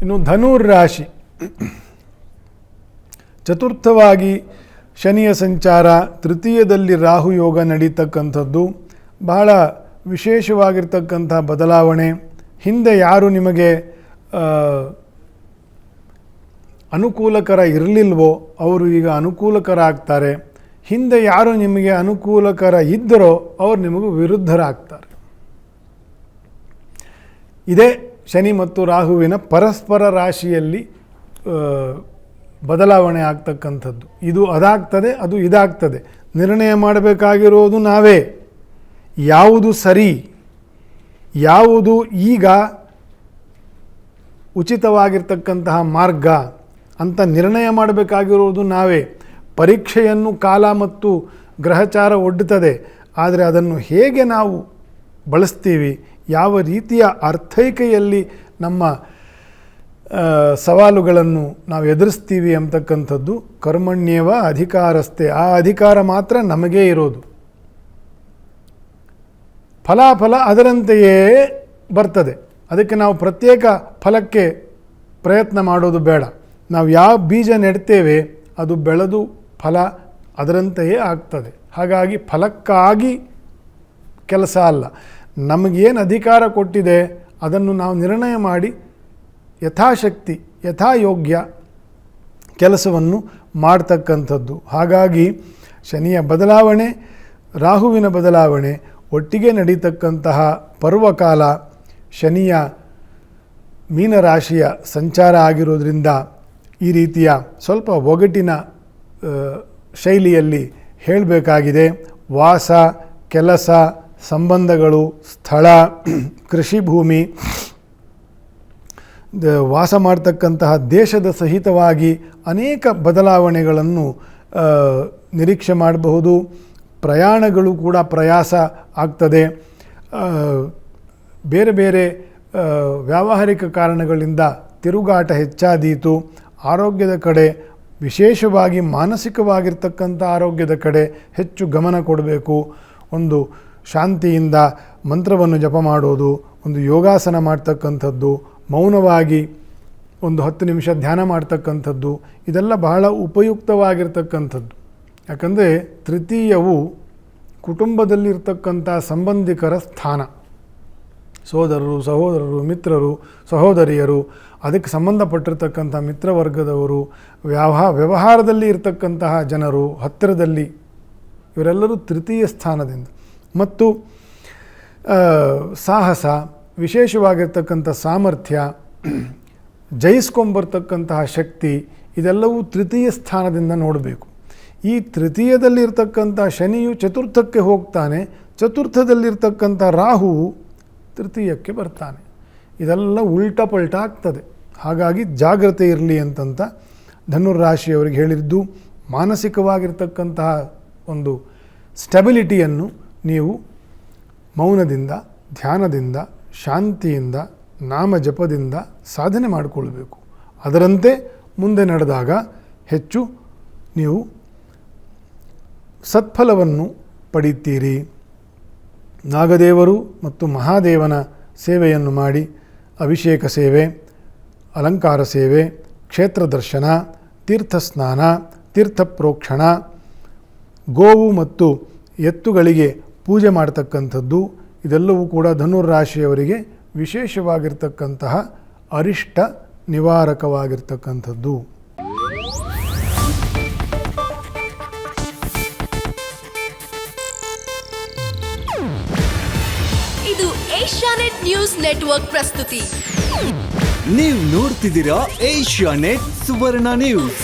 ಇನ್ನು ಧನುರ್ ರಾಶಿ ಚತುರ್ಥವಾಗಿ ಶನಿಯ ಸಂಚಾರ, ತೃತೀಯದಲ್ಲಿ ರಾಹು ಯೋಗ ನಡೀತಕ್ಕಂಥದ್ದು. ಬಹಳ ವಿಶೇಷವಾಗಿರ್ತಕ್ಕಂಥ ಬದಲಾವಣೆ. ಹಿಂದೆ ಯಾರು ನಿಮಗೆ ಅನುಕೂಲಕರ ಇರಲಿಲ್ವೋ, ಅವರು ಈಗ ಅನುಕೂಲಕರ ಆಗ್ತಾರೆ ಹಿಂದೆ ಯಾರು ನಿಮಗೆ ಅನುಕೂಲಕರ ಇದ್ದರೋ, ಅವರು ನಿಮಗೆ ವಿರುದ್ಧರಾಗ್ತಾರೆ. ಇದೇ ಶನಿ ಮತ್ತು ರಾಹುವಿನ ಪರಸ್ಪರ ರಾಶಿಯಲ್ಲಿ ಬದಲಾವಣೆ ಆಗ್ತಕ್ಕಂಥದ್ದು. ಇದು ಅದಾಗ್ತದೆ, ಅದು ಇದಾಗ್ತದೆ. ನಿರ್ಣಯ ಮಾಡಬೇಕಾಗಿರೋದು ನಾವೇ. ಯಾವುದು ಸರಿ, ಯಾವುದು ಈಗ ಉಚಿತವಾಗಿರ್ತಕ್ಕಂತಹ ಮಾರ್ಗ ಅಂತ ನಿರ್ಣಯ ಮಾಡಬೇಕಾಗಿರೋದು ನಾವೇ. ಪರೀಕ್ಷೆಯನ್ನು ಕಾಲ ಮತ್ತು ಗ್ರಹಚಾರ ಒಡ್ಡುತ್ತದೆ ಆದರೆ ಅದನ್ನು ಹೇಗೆ ನಾವು ಬಳಸ್ತೀವಿ ಯಾವ ರೀತಿಯ ಅರ್ಥೈಕೆಯಲ್ಲಿ ನಮ್ಮ ಸವಾಲುಗಳನ್ನು ನಾವು ಎದುರಿಸ್ತೀವಿ ಅಂತಕ್ಕಂಥದ್ದು ಕರ್ಮಣ್ಯವ ಅಧಿಕಾರಸ್ಥೆ. ಆ ಅಧಿಕಾರ ಮಾತ್ರ ನಮಗೇ ಇರೋದು. ಫಲಾಫಲ ಅದರಂತೆಯೇ ಬರ್ತದೆ. ಅದಕ್ಕೆ ನಾವು ಪ್ರತ್ಯೇಕ ಫಲಕ್ಕೆ ಪ್ರಯತ್ನ ಮಾಡೋದು ಬೇಡ. ನಾವು ಯಾವ ಬೀಜ ನೆಡ್ತೇವೆ ಅದು ಬೆಳೆದು ಫಲ ಅದರಂತೆಯೇ ಆಗ್ತದೆ. ಹಾಗಾಗಿ ಫಲಕ್ಕಾಗಿ ಕೆಲಸ ಅಲ್ಲ. ನಮಗೇನು ಅಧಿಕಾರ ಕೊಟ್ಟಿದೆ, ಅದನ್ನು ನಾವು ನಿರ್ಣಯ ಮಾಡಿ ಯಥಾಶಕ್ತಿ, ಯಥಾಯೋಗ್ಯ ಕೆಲಸವನ್ನು ಮಾಡ್ತಕ್ಕಂಥದ್ದು. ಹಾಗಾಗಿ ಶನಿಯ ಬದಲಾವಣೆ, ರಾಹುವಿನ ಬದಲಾವಣೆ, ಒಟ್ಟಿಗೆ ನಡೀತಕ್ಕಂತಹ ಪರ್ವಕಾಲ ಶನಿಯ ಮೀನರಾಶಿಯ ಸಂಚಾರ ಆಗಿರೋದ್ರಿಂದ ಈ ರೀತಿಯ ಸ್ವಲ್ಪ ಒಗಟಿನ ಶೈಲಿಯಲ್ಲಿ ಹೇಳಬೇಕಾಗಿದೆ. ವಾಸ, ಕೆಲಸ ಸಂಬಂಧಗಳು, ಸ್ಥಳ, ಕೃಷಿ ಭೂಮಿ ವಾಸ ಮಾಡ್ತಕ್ಕಂತಹ ದೇಶದ ಸಹಿತವಾಗಿ ಅನೇಕ ಬದಲಾವಣೆಗಳನ್ನು ನಿರೀಕ್ಷೆ ಮಾಡಬಹುದು. ಪ್ರಯಾಣಗಳು ಕೂಡ ಪ್ರಯಾಸ ಆಗ್ತದೆ. ಬೇರೆ ಬೇರೆ ವ್ಯಾವಹಾರಿಕ ಕಾರಣಗಳಿಂದ ತಿರುಗಾಟ ಹೆಚ್ಚಾದೀತು. ಆರೋಗ್ಯದ ಕಡೆ, ವಿಶೇಷವಾಗಿ ಮಾನಸಿಕವಾಗಿರ್ತಕ್ಕಂಥ ಆರೋಗ್ಯದ ಕಡೆ ಹೆಚ್ಚು ಗಮನ ಕೊಡಬೇಕು. ಒಂದು ಶಾಂತಿಯಿಂದ ಮಂತ್ರವನ್ನು ಜಪ ಮಾಡೋದು, ಒಂದು ಯೋಗಾಸನ ಮಾಡ್ತಕ್ಕಂಥದ್ದು, ಮೌನವಾಗಿ ಒಂದು ಹತ್ತು ನಿಮಿಷ ಧ್ಯಾನ ಮಾಡ್ತಕ್ಕಂಥದ್ದು, ಇದೆಲ್ಲ ಬಹಳ ಉಪಯುಕ್ತವಾಗಿರ್ತಕ್ಕಂಥದ್ದು. ಯಾಕಂದರೆ ತೃತೀಯವು ಕುಟುಂಬದಲ್ಲಿರ್ತಕ್ಕಂಥ ಸಂಬಂಧಿಕರ ಸ್ಥಾನ. ಸೋದರರು, ಸಹೋದರರು, ಮಿತ್ರರು, ಸಹೋದರಿಯರು, ಅದಕ್ಕೆ ಸಂಬಂಧಪಟ್ಟಿರ್ತಕ್ಕಂಥ ಮಿತ್ರವರ್ಗದವರು ವ್ಯವಹಾರ ವ್ಯವಹಾರದಲ್ಲಿ ಇರತಕ್ಕಂತಹ ಜನರು ಹತ್ತಿರದಲ್ಲಿ, ಇವರೆಲ್ಲರೂ ತೃತೀಯ ಸ್ಥಾನದಿಂದ. ಮತ್ತು ಸಾಹಸ, ವಿಶೇಷವಾಗಿರ್ತಕ್ಕಂಥ ಸಾಮರ್ಥ್ಯ, ಜಯಿಸ್ಕೊಂಬರ್ತಕ್ಕಂತಹ ಶಕ್ತಿ, ಇದೆಲ್ಲವೂ ತೃತೀಯ ಸ್ಥಾನದಿಂದ ನೋಡಬೇಕು. ಈ ತೃತೀಯದಲ್ಲಿರ್ತಕ್ಕಂಥ ಶನಿಯು ಚತುರ್ಥಕ್ಕೆ ಹೋಗ್ತಾನೆ, ಚತುರ್ಥದಲ್ಲಿರ್ತಕ್ಕಂಥ ರಾಹುವು ತೃತೀಯಕ್ಕೆ ಬರ್ತಾನೆ. ಇದೆಲ್ಲ ಉಲ್ಟ ಪಲ್ಟ ಆಗ್ತದೆ. ಹಾಗಾಗಿ ಜಾಗ್ರತೆ ಇರಲಿ ಅಂತಂತ ಧನುರಾಶಿಯವರಿಗೆ ಹೇಳಿದ್ದು, ಮಾನಸಿಕವಾಗಿರ್ತಕ್ಕಂತಹ ಒಂದು ಸ್ಟೆಬಿಲಿಟಿಯನ್ನು ನೀವು ಮೌನದಿಂದ, ಧ್ಯಾನದಿಂದ, ಶಾಂತಿಯಿಂದ, ನಾಮ ಜಪದಿಂದ ಸಾಧನೆ ಮಾಡಿಕೊಳ್ಬೇಕು ಅದರಂತೆ ಮುಂದೆ ನಡೆದಾಗ ಹೆಚ್ಚು ನೀವು ಸತ್ಫಲವನ್ನು ಪಡೆಯುತ್ತೀರಿ ನಾಗದೇವರು ಮತ್ತು ಮಹಾದೇವನ ಸೇವೆಯನ್ನು ಮಾಡಿ, ಅಭಿಷೇಕ ಸೇವೆ, ಅಲಂಕಾರ ಸೇವೆ, ಕ್ಷೇತ್ರ ದರ್ಶನ ತೀರ್ಥಸ್ನಾನ ತೀರ್ಥಪ್ರೋಕ್ಷಣ ಗೋವು ಮತ್ತು ಎತ್ತುಗಳಿಗೆ ಪೂಜೆ ಮಾಡ್ತಕ್ಕಂಥದ್ದು ಇದೆಲ್ಲವೂ ಕೂಡ ಧನುರ್ರಾಶಿಯವರಿಗೆ ವಿಶೇಷವಾಗಿರ್ತಕ್ಕಂತಹ ಅರಿಷ್ಟ ನಿವಾರಕವಾಗಿರ್ತಕ್ಕಂಥದ್ದು. ಇದು ಏಷ್ಯಾನೆಟ್ ನ್ಯೂಸ್ ನೆಟ್ವರ್ಕ್ ಪ್ರಸ್ತುತಿ. ನೀವು ನೋಡ್ತಿದ್ದೀರಾ ಏಷ್ಯಾನೆಟ್ ಸುವರ್ಣ ನ್ಯೂಸ್.